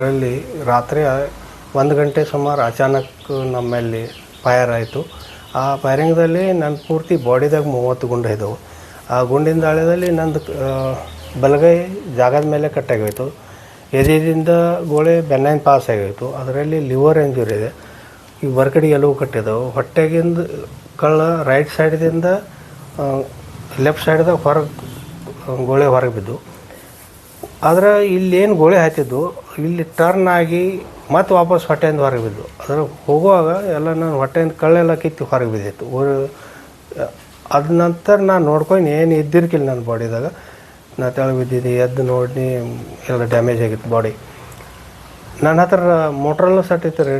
ಅದರಲ್ಲಿ ರಾತ್ರಿ ಒಂದು ಗಂಟೆ ಸುಮಾರು ಅಚಾನಕ್ ನಮ್ಮಲ್ಲಿ ಫೈರ್ ಆಯಿತು. ಆ ಫೈರಿಂಗ್ದಲ್ಲಿ ನನ್ನ ಪೂರ್ತಿ ಬಾಡಿದಾಗ ಮೂವತ್ತು ಗುಂಡು ಇದ್ದವು. ಆ ಗುಂಡಿನ ದಾಳಿಯಲ್ಲಿ ನಂದು ಬಲಗೈ ಜಾಗದ ಮೇಲೆ ಕಟ್ಟಾಗೋಯ್ತು. ಎದೆಯಿಂದ ಗೋಳೆ ಬೆನ್ನೈನ್ ಪಾಸ್ ಆಗೋಯ್ತು. ಅದರಲ್ಲಿ ಲಿವರ್ ಇಂಜುರಿ ಇದೆ. ಈ ಹೊರಗಡೆ ಎಲ್ಲವೂ ಕಟ್ಟಿದ್ದವು. ಹೊಟ್ಟೆಗಿಂದ ಕಳ್ಳ ರೈಟ್ ಸೈಡ್ದಿಂದ ಲೆಫ್ಟ್ ಸೈಡ್ದಾಗ ಹೊರಗೆ ಗೋಳೆ ಹೊರಗೆ ಬಿದ್ದು ಆದ್ರೆ ಇಲ್ಲೇನು ಗೋಳಿ ಹಾಕಿದ್ದು, ಇಲ್ಲಿ ಟರ್ನ್ ಆಗಿ ಮತ್ತೆ ವಾಪಸ್ ಹೊಟ್ಟೆಯಿಂದ ಹೊರಗೆ ಬಿದ್ದು ಅದ್ರ ಹೋಗುವಾಗ ಎಲ್ಲ ನಾನು ಹೊಟ್ಟೆಯಿಂದ ಕಳ್ಳೆಲ್ಲ ಕಿತ್ತು ಹೊರಗೆ ಬಿದ್ದಿತ್ತು ಊರು ಅದ ನಂತರ ನಾನು ನೋಡ್ಕೊಂಡು ಏನು ಇದ್ದಿರ್ಕಿಲ್ಲ ನನ್ನ ಬಾಡಿದಾಗ. ನಾ ತೆಳಗೆ ಬಿದ್ದಿದ್ದೆ, ಎದ್ದು ನೋಡಿ ಎಲ್ಲ ಡ್ಯಾಮೇಜ್ ಆಗಿತ್ತು ಬಾಡಿ ನನ್ನ ಹತ್ರ ಮೋಟ್ರಲ್ಲೂ ಸಟ್ ಇತ್ತು ರೀ.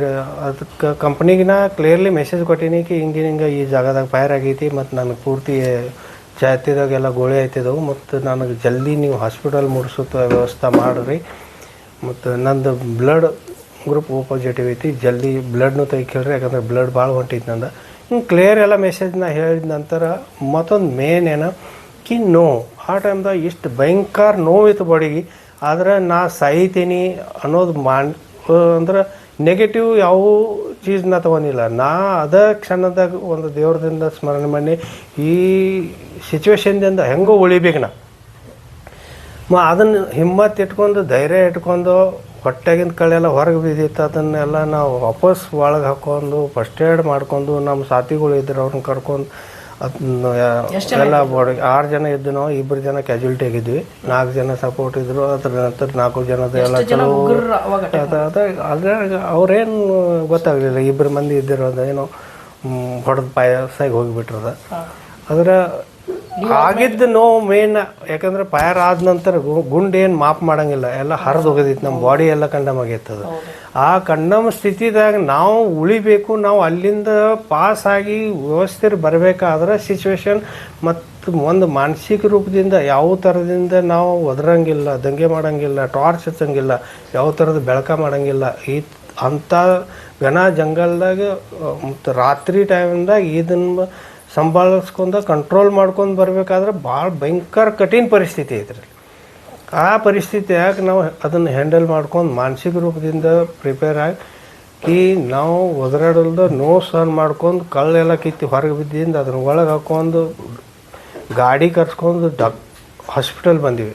ಅದಕ್ಕೆ ಕಂಪ್ನಿಗಿನ ಕ್ಲಿಯರ್ಲಿ ಮೆಸೇಜ್ ಕೊಟ್ಟೀನಿ ಕಿ ಹಿಂಗೆ ಹಿಂಗೆ ಈ ಜಾಗದಾಗ ಫೈರ್ ಆಗೈತಿ, ಮತ್ತು ನನಗೆ ಪೂರ್ತಿ ಛಾತಿದಾಗೆಲ್ಲ ಗೋಳಿ ಆಯ್ತಿದ್ದವು ಮತ್ತು ನನಗೆ ಜಲ್ದಿ ನೀವು ಹಾಸ್ಪಿಟಲ್ ಮುಡ್ಸುತ್ತ ವ್ಯವಸ್ಥೆ ಮಾಡಿರಿ. ಮತ್ತು ನಂದು ಬ್ಲಡ್ ಗ್ರೂಪ್ ಓ ಪಾಸಿಟಿವ್ ಐತಿ. ಜಲ್ದಿ ಬ್ಲಡ್ನು ತೆಗಿಕೇಳ್ರಿ ಯಾಕಂದ್ರೆ ಬ್ಲಡ್ ಭಾಳ ಹೊಂಟೈತಿ ನಂದು. ಹಿಂಗೆ ಕ್ಲಿಯರ್ ಎಲ್ಲ ಮೆಸೇಜ್ನ ಹೇಳಿದ ನಂತರ ಮತ್ತೊಂದು ಮೇನ್ ಏನು ಕಿ ನೋವು ಆ ಟೈಮ್ದಾಗ ಇಷ್ಟು ಭಯಂಕರ ನೋವಿತ್ತು ಬಾಡಿಗೆ. ಆದ್ರೆ ನಾ ಸಾಯ್ತೀನಿ ಅನ್ನೋದು ಮಾ ಅಂದ್ರೆ ನೆಗೆಟಿವ್ ಯಾವ ಚೀಸ್ನ ತಗೊಂಡಿಲ್ಲ. ನಾ ಅದ ಕ್ಷಣದಾಗ ಒಂದು ದೇವ್ರದಿಂದ ಸ್ಮರಣೆ ಮಾಡಿ ಈ ಸಿಚುವೇಶನ್ದಿಂದ ಹೆಂಗೋ ಉಳಿಬೇಕು ನಾ. ಮ ಅದನ್ನು ಹಿಮ್ಮತ್ ಇಟ್ಕೊಂಡು, ಧೈರ್ಯ ಇಟ್ಕೊಂಡು, ಹೊಟ್ಟೆಗಿಂದ ಕಳೆಲ್ಲ ಹೊರಗೆ ಬಿದ್ದಿತ್ತು. ಅದನ್ನೆಲ್ಲ ನಾವು ವಾಪಸ್ ಒಳಗೆ ಹಾಕೊಂಡು ಫಸ್ಟ್ ಏಡ್ ಮಾಡ್ಕೊಂಡು ನಮ್ಮ ಸಾಥಿಗಳು ಇದ್ರು ಅವ್ರನ್ನ ಕರ್ಕೊಂಡು ಎಲ್ಲ ಬಾಡಿಗೆ ಆರು ಜನ ಇದ್ದು ನಾವು ಇಬ್ಬರು ಜನ ಕ್ಯಾಜುಲಿಟಿ ಆಗಿದ್ವಿ. ನಾಲ್ಕು ಜನ ಸಪೋರ್ಟ್ ಇದ್ರು ಅದ್ರ ನಂತರ ನಾಲ್ಕು ಜನದ ಎಲ್ಲ ಅದ- ಅದ್ರಾಗ ಅವ್ರೇನು ಗೊತ್ತಾಗಲಿಲ್ಲ ಇಬ್ಬರು ಮಂದಿ ಇದ್ದಿರೋದು ಏನೋ ಹೊಡೆದು ಪಾಯಸಾಗಿ ಹೋಗಿಬಿಟ್ರದ. ಅದ್ರ ಆಗಿದ್ದ ನೋವು ಮೇನ್ ಯಾಕಂದ್ರೆ ಫೈರ್ ಆದ ನಂತರ ಗುಂಡು ಏನು ಮಾಪ್ ಮಾಡಂಗಿಲ್ಲ. ಎಲ್ಲ ಹರಿದು ಹೋಗೋದಿತ್ತು ನಮ್ಮ ಬಾಡಿ ಎಲ್ಲ ಕಂಡಮ್ ಅದು ಆ ಕಂಡಮ್ ಸ್ಥಿತಿದಾಗ ನಾವು ಉಳಿಬೇಕು ನಾವು ಅಲ್ಲಿಂದ ಪಾಸ್ ಆಗಿ ವ್ಯವಸ್ಥೆ ಬರಬೇಕಾದ್ರೆ ಸಿಚುವೇಶನ್ ಮತ್ತು ಒಂದು ಮಾನಸಿಕ ರೂಪದಿಂದ ಯಾವ ಥರದಿಂದ ನಾವು ಒದರಂಗಿಲ್ಲ ದಂಗೆ ಮಾಡಂಗಿಲ್ಲ ಟಾರ್ಚ್ ಹಚ್ಚಂಗಿಲ್ಲ ಯಾವ ಥರದ ಬೆಳಕ ಮಾಡಂಗಿಲ್ಲ. ಈ ಅಂಥ ಘನ ಜಂಗಲ್ದಾಗ ಮತ್ತು ರಾತ್ರಿ ಟೈಮ್ದಾಗ ಇದನ್ನ ಸಂಭಾಳಿಸ್ಕೊಂಡು ಕಂಟ್ರೋಲ್ ಮಾಡ್ಕೊಂಡು ಬರಬೇಕಾದ್ರೆ ಭಾಳ ಭಯಂಕರ ಕಠಿಣ ಪರಿಸ್ಥಿತಿ ಐತ್ರಿ. ಆ ಪರಿಸ್ಥಿತಿಯಾಗ ನಾವು ಅದನ್ನು ಹ್ಯಾಂಡಲ್ ಮಾಡ್ಕೊಂಡು ಮಾನಸಿಕ ರೂಪದಿಂದ ಪ್ರಿಪೇರ್ ಆಗಿ ಈ ನಾವು ಒದರಾಡಲ್ದ ನೋ ಸಹನ್ ಮಾಡ್ಕೊಂಡು ಕಳ್ಳೆಲ್ಲ ಕಿತ್ತಿ ಹೊರಗೆ ಬಿದ್ದಿಂದ ಅದನ್ನ ಒಳಗೆ ಹಾಕೊಂಡು ಗಾಡಿ ಕರ್ಸ್ಕೊಂಡು ಡಾಕ್ ಹಾಸ್ಪಿಟಲ್ ಬಂದಿವಿ.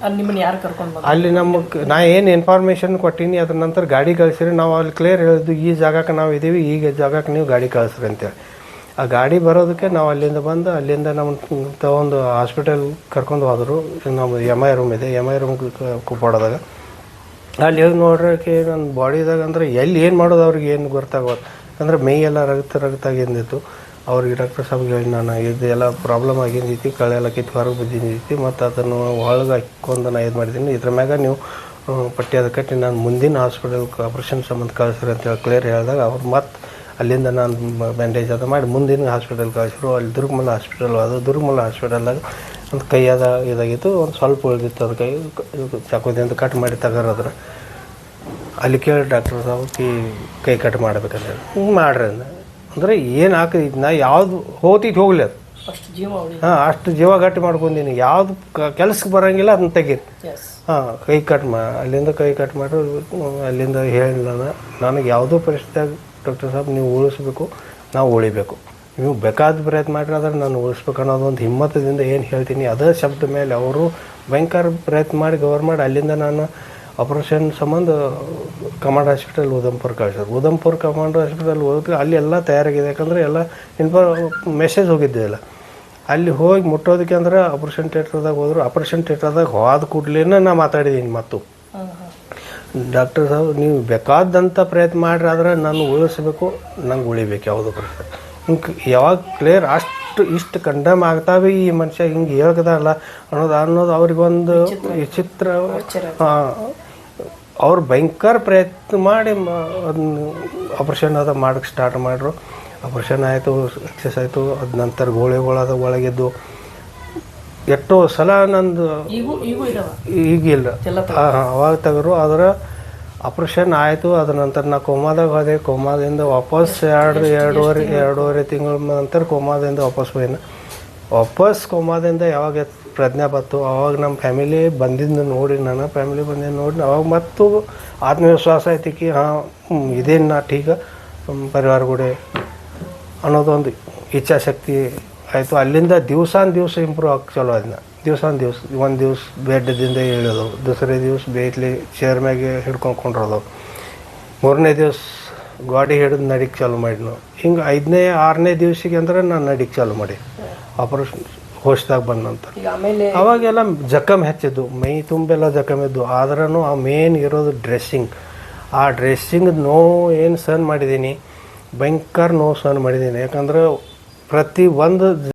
ಅಲ್ಲಿ ನಮಗೆ ನಾ ಏನು ಇನ್ಫಾರ್ಮೇಷನ್ ಕೊಟ್ಟೀನಿ ಅದ್ರ ನಂತರ ಗಾಡಿ ಕಳಿಸಿರಿ ನಾವು ಅಲ್ಲಿ ಕ್ಲಿಯರ್ ಹೇಳಿದ್ದು ಈ ಜಾಗಕ್ಕೆ ನಾವು ಇದ್ದೀವಿ ಈಗ ಜಾಗಕ್ಕೆ ನೀವು ಗಾಡಿ ಕಳಿಸ್ರಿ ಅಂತೇಳಿ. ಆ ಗಾಡಿ ಬರೋದಕ್ಕೆ ನಾವು ಅಲ್ಲಿಂದ ಬಂದು ಅಲ್ಲಿಂದ ನಮ್ಮ ತಗೊಂಡು ಹಾಸ್ಪಿಟಲ್ ಕರ್ಕೊಂಡು ಹೋದರು. ನಮ್ಮ ಎಂ ಐ ರೂಮ್ ಇದೆ. ಎಂ ಐ ರೂಮ್ ಕುಪ್ಪಾಡೋದಾಗ ಅಲ್ಲಿ ಹೋಗಿ ನೋಡ್ರಕ್ಕೆ ನನ್ನ ಬಾಡಿದಾಗ ಅಂದ್ರೆ ಎಲ್ಲಿ ಏನು ಮಾಡೋದು ಅವ್ರಿಗೆ ಏನು ಗೊತ್ತಾಗೋದು ಅಂದ್ರೆ ಮೈ ಎಲ್ಲ ರಕ್ತ ರಕ್ತಾಗಿಂದಿತ್ತು. ಅವ್ರಿಗೆ ಡಾಕ್ಟರ್ ಸಾಬ್ಗೆ ಹೇಳಿ ನಾನು ಇದೆಲ್ಲ ಪ್ರಾಬ್ಲಮ್ ಆಗಿಂದೈತಿ ಕಳೆಲ್ಲ ಕಿತ್ತು ಹೊರಗೆ ಬಿದ್ದಿದ್ದೈತಿ ಮತ್ತು ಅದನ್ನು ಒಳಗೆ ಹಾಕ್ಕೊಂಡು ನಾನು ಇದು ಮಾಡಿದ್ದೀನಿ. ಇದ್ರ ಮ್ಯಾಗ ನೀವು ಪಟ್ಟಿ ಅದು ಕಟ್ಟಿ ನಾನು ಮುಂದಿನ ಹಾಸ್ಪಿಟಲ್ ಆಪ್ರೇಷನ್ ಸಂಬಂಧ ಕಳಿಸ್ರಿ ಅಂತೇಳಿ ಕ್ಲಿಯರ್ ಹೇಳಿದಾಗ ಅವ್ರು ಮತ್ತೆ ಅಲ್ಲಿಂದ ನಾನು ಬ್ಯಾಂಡೇಜ್ ಅದು ಮಾಡಿ ಮುಂದಿನ ಹಾಸ್ಪಿಟಲ್ ಕಳಿಸಿದ್ರು ಅಲ್ಲಿ ದುರ್ಗಮಲ ಹಾಸ್ಪಿಟಲ್ ಅದು ದುರ್ಗಮಲ ಹಾಸ್ಪಿಟಲ್ದಾಗ ಒಂದು ಕೈಯಾದ ಇದಾಗಿತ್ತು ಒಂದು ಸ್ವಲ್ಪ ಉಳಿದಿತ್ತು ಅದು ಕೈ ಚಾಕೋದಿಂದ ಕಟ್ ಮಾಡಿ ತಗೋರದ್ರ. ಅಲ್ಲಿ ಕೇಳಿ ಡಾಕ್ಟರ್ ಸಾವು ಕೈ ಕೈ ಕಟ್ ಮಾಡ್ಬೇಕಂತ ಹೇಳಿ. ಹಿಂಗೆ ಮಾಡ್ರಿ ಅಂದ. ಅಂದ್ರೆ ಏನು ಹಾಕಿದ್ ನಾ ಯಾವುದು ಹೋತಿಗೆ ಹೋಗ್ಲಿ ಅದು. ಅಷ್ಟು ಜೀವ ಉಳಿ ಹಾಂ ಅಷ್ಟು ಜೀವ ಗಟ್ಟಿ ಮಾಡ್ಕೊಂಡೀನಿ ಯಾವುದು ಕೆಲಸಕ್ಕೆ ಬರೋಂಗಿಲ್ಲ ಅದನ್ನ ತೆಗೀರಿ. ಹಾಂ ಕೈ ಕಟ್ ಮಾ ಅಲ್ಲಿಂದ ಕೈ ಕಟ್ ಮಾಡಿ ಅಲ್ಲಿಂದ ಹೇಳಿಲ್ಲ ನನಗೆ ಯಾವುದೋ ಪರಿಸ್ಥಿತಿಯಾಗ ಡಾಕ್ಟರ್ ಸಾಬ್, ನೀವು ಉಳಿಸ್ಬೇಕು, ನಾವು ಉಳಿಬೇಕು. ನೀವು ಬೇಕಾದ ಪ್ರಯತ್ನ ಮಾಡಿರಿ ಆದರೆ ನಾನು ಉಳಿಸ್ಬೇಕು ಅನ್ನೋದು ಒಂದು ಹಿಮ್ಮತದಿಂದ ಏನು ಹೇಳ್ತೀನಿ, ಅದೇ ಶಬ್ದ ಮೇಲೆ ಅವರು ಭಯಂಕರ ಪ್ರಯತ್ನ ಮಾಡಿ, ಗೌರ್ಮೆಂಟ್ ಅಲ್ಲಿಂದ ನಾನು ಆಪ್ರೇಷನ್ ಸಂಬಂಧ ಕಮಾಂಡ್ ಹಾಸ್ಪಿಟಲ್ ಉದಂಪುರ್ ಕಳಿಸೋರು ಉದಂಪುರ್ ಕಮಾಂಡ್ ಹಾಸ್ಪಿಟಲ್ ಹೋದ್ರೆ ಅಲ್ಲಿ ಎಲ್ಲ ತಯಾರಾಗಿದೆ. ಯಾಕಂದರೆ ಎಲ್ಲ ಇನ್ಫಾರ್ ಮೆಸೇಜ್ ಹೋಗಿದ್ದೆ ಎಲ್ಲ ಅಲ್ಲಿ ಹೋಗಿ ಮುಟ್ಟೋದಕ್ಕೆ ಅಂದ್ರೆ ಆಪ್ರೇಷನ್ ಥಿಯೇಟ್ರದಾಗ ಹೋದ್ರು. ಆಪ್ರೇಷನ್ ಥಿಯೇಟ್ರದಾಗ ಹೋದ ಕೂಡ್ಲೇನ ನಾ ಮಾತಾಡಿದ್ದೀನಿ ಮತ್ತು. ಡಾಕ್ಟರ್ ಸಾಹೇಬ್ ನೀವು ಬೇಕಾದಂಥ ಪ್ರಯತ್ನ ಮಾಡ್ರಿ ಆದ್ರೆ ನಾನು ಉಳಿಸ್ಬೇಕು ನಂಗೆ ಉಳಿಬೇಕು ಯಾವುದೋ ಹಿಂಗೆ ಯಾವಾಗ ಕ್ಲಿಯರ್ ಅಷ್ಟು ಇಷ್ಟು ಕಂಡಮ್ ಆಗ್ತಾವೆ ಈ ಮನುಷ್ಯ ಹಿಂಗೆ ಹೇಳ್ಕದಲ್ಲ ಅನ್ನೋದು ಅನ್ನೋದು ಅವ್ರಿಗೊಂದು ವಿಚಿತ್ರ. ಅವ್ರು ಭಯಂಕರ ಪ್ರಯತ್ನ ಮಾಡಿ ಅದನ್ನು ಆಪ್ರೇಷನ್ ಅದ ಮಾಡಕ್ಕೆ ಸ್ಟಾರ್ಟ್ ಮಾಡ್ರು. ಆಪ್ರೇಷನ್ ಆಯಿತು ಸಕ್ಸಸ್ ಆಯಿತು ಅದ ನಂತರ ಗೋಳೆಗಳದ ಒಳಗಿದ್ದು. ಎಷ್ಟೋ ಸಲ ನಂದು ಈಗಿಲ್ಲ ಅವಾಗ ತೆಗರು ಆದ್ರೆ ಆಪ್ರೇಷನ್ ಆಯಿತು ಅದ ನಂತರ ನಾ ಕೋಮಾದಾಗ ಹೋದೆ. ಕೋಮಾದಿಂದ ವಾಪಸ್ ಎರಡು ಎರಡೂವರೆ ಎರಡೂವರೆ ತಿಂಗಳ ನಂತರ ಕೋಮಾದಿಂದ ವಾಪಸ್ ಹೋಯ್ನ ವಾಪಸ್ ಕೋಮಾದಿಂದ ಯಾವಾಗ ಪ್ರಜ್ಞೆ ಬತ್ತು ಅವಾಗ ನಮ್ಮ ಫ್ಯಾಮಿಲಿ ಬಂದಿದ್ದು ನೋಡಿ ನಾನು ಫ್ಯಾಮಿಲಿ ಬಂದಿದ್ದು ನೋಡಿ ಅವಾಗ ಮತ್ತು ಆತ್ಮವಿಶ್ವಾಸ ಐತಿ ಕಿ ಹಾಂ ಇದೇನು ನಾ ಠೀಕ ಪರಿವಾರ ಕೂಡ ಅನ್ನೋದೊಂದು ಇಚ್ಛಾಶಕ್ತಿ ಆಯಿತು ಅಲ್ಲಿಂದ ದಿವಸಾನ್ ದಿವಸ ಇಂಪ್ರೂವ್ ಆಗಿ ಚಲೋ ಅದನ್ನ ದಿವಸಾನ್ ದಿವಸ ಒಂದು ದಿವಸ ಬೆಡ್ದಿಂದ ಇಳಿಯೋದು ದೂಸರೇ ದಿವಸ ಬೇಯ್ಲಿ ಚೇರ್ ಮ್ಯಾಗೆ ಹಿಡ್ಕೊಂಡು ಕೊಂಡ್ರೋದು. ಮೂರನೇ ದಿವಸ ಗಾಡಿ ಹಿಡಿದು ನಡಿಗೆ ಚಾಲು ಮಾಡಿದ್ನು. ಹಿಂಗೆ ಐದನೇ ಆರನೇ ದಿವ್ಸಿಗೆ ಅಂದ್ರೆ ನಾನು ನಡಿಗೆ ಚಾಲು ಮಾಡಿ. ಆಪರೇಷನ್ ಹೋಸ್ದಾಗ ಬಂದ ನಂತರ. ಅವಾಗೆಲ್ಲ ಜಖಮ್ ಹೆಚ್ಚಿದ್ದು ಮೈ ತುಂಬೆಲ್ಲ ಜಖಮ್ ಇದ್ದು ಆದ್ರೂ ಆ ಮೇನ್ ಇರೋದು ಡ್ರೆಸ್ಸಿಂಗ್ ಆ ಡ್ರೆಸ್ಸಿಂಗ್ ನೋವು ಏನು ಸಹನ್ ಮಾಡಿದ್ದೀನಿ ಭಯಂಕರ ನೋವು ಸಹನ್ ಮಾಡಿದ್ದೀನಿ ಯಾಕಂದ್ರೆ ಪ್ರತಿ ಒಂದು